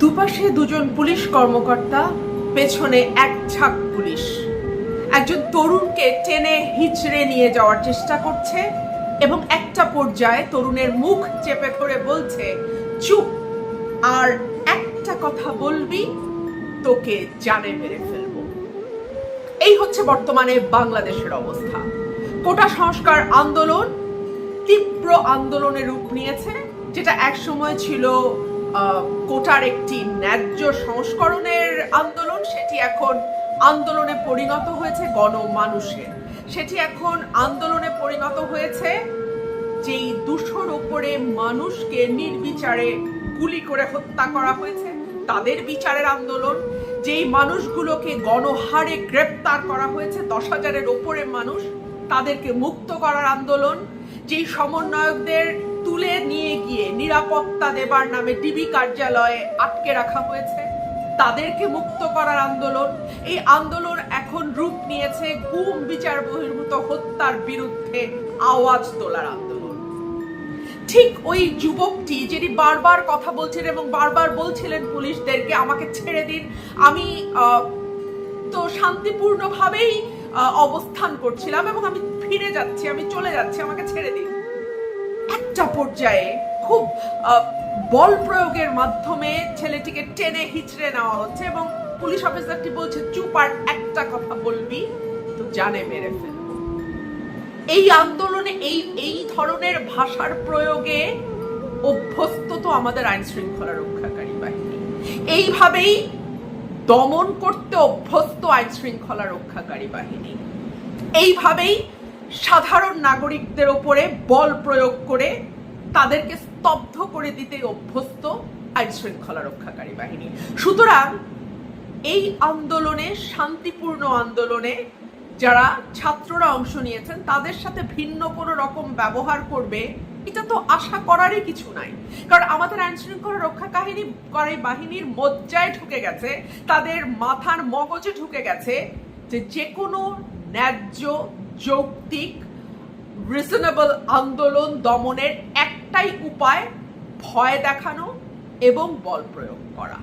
দুপাশে দুজন পুলিশ কর্মকর্তা, পেছনে এক ঝাঁক পুলিশ। একজন তরুণকে টেনে হিচড়ে নিয়ে যাওয়ার চেষ্টা করছে এবং একটা পর্যায়ে তরুণের মুখ চেপে ধরে বলছে, চুপ, আর একটা কথা বলবি, তোকে জানে মেরে ফেলব। এই হচ্ছে বর্তমানে বাংলাদেশের অবস্থা। কোটা সংস্কার আন্দোলন তীব্র আন্দোলনের রূপ নিয়েছে, যেটা একসময় ছিল কোটার একটি ন্যায্য সংস্করণের আন্দোলন, সেটি এখন আন্দোলনে পরিণত হয়েছে গণমানুষের। সেটি এখন আন্দোলনে পরিণত হয়েছে যেই দুশোর উপরে মানুষকে নির্বিচারে গুলি করে হত্যা করা হয়েছে, তাদের বিচারের আন্দোলন। যেই মানুষগুলোকে গণহারে গ্রেপ্তার করা হয়েছে, দশ হাজারের ওপরে মানুষ, তাদেরকে মুক্ত করার আন্দোলন। যেই সমন্বয়কদের তুলে নিয়ে নিরাপত্তা দেবার নামে ডিবি কার্যালয়ে আটকে রাখা হয়েছে। তাদেরকে মুক্ত করার আন্দোলন, এই আন্দোলন এখন রূপ নিয়েছে গুম বিচার বহির্ভূত হত্যার বিরুদ্ধে আওয়াজ তোলার আন্দোলন। ঠিক ওই যুবকটি যিনি বারবার কথা বলছিলেন এবং বারবার বলছিলেন পুলিশদেরকে, আমাকে ছেড়ে দিন। আমি তো শান্তিপূর্ণভাবেই অবস্থান করছিলাম এবং আমি ফিরে যাচ্ছি, আমি চলে যাচ্ছি, আমাকে ছেড়ে দিন। একটা পর্যায়ে খুব বল প্রয়োগের মাধ্যমে ছেলেটিকে টেনে হিচড়ে নেওয়া হচ্ছে এবং পুলিশ অফিসারটি বলছে, চুপ আর একটা কথা বলবি, তো জানে মেরে ফেলব এই আন্দোলনে এই এই ধরনের ভাষার প্রয়োগে অভ্যস্ত তো আমাদের আইন শৃঙ্খলা রক্ষাকারী বাহিনী। এইভাবেই দমন করতে অভ্যস্ত আইন শৃঙ্খলা রক্ষাকারী বাহিনী। এইভাবেই সাধারণ নাগরিকদের ওপরে বল প্রয়োগ করে তাদেরকে স্তব্ধ করে দিতে অভ্যস্ত আইন শৃঙ্খলা রক্ষাকারী বাহিনী। সুতরাং এই আন্দোলনে, শান্তিপূর্ণ আন্দোলনে যারা ছাত্ররা অংশ নিয়েছেন, তাদের সাথে ভিন্ন কোনো রকম ব্যবহার করবে, এটা তো আশা করারই কিছু নাই। কারণ আমাদের আইন শৃঙ্খলা রক্ষা কাহিনী করে বাহিনীর মজ্জায় ঢুকে গেছে, তাদের মাথার মগজে ঢুকে গেছে যে যে কোনো ন্যায্য, যৌক্তিক রিজনেবল আন্দোলন দমনের একটাই উপায় ভয় দেখানো এবং বল প্রয়োগ করা।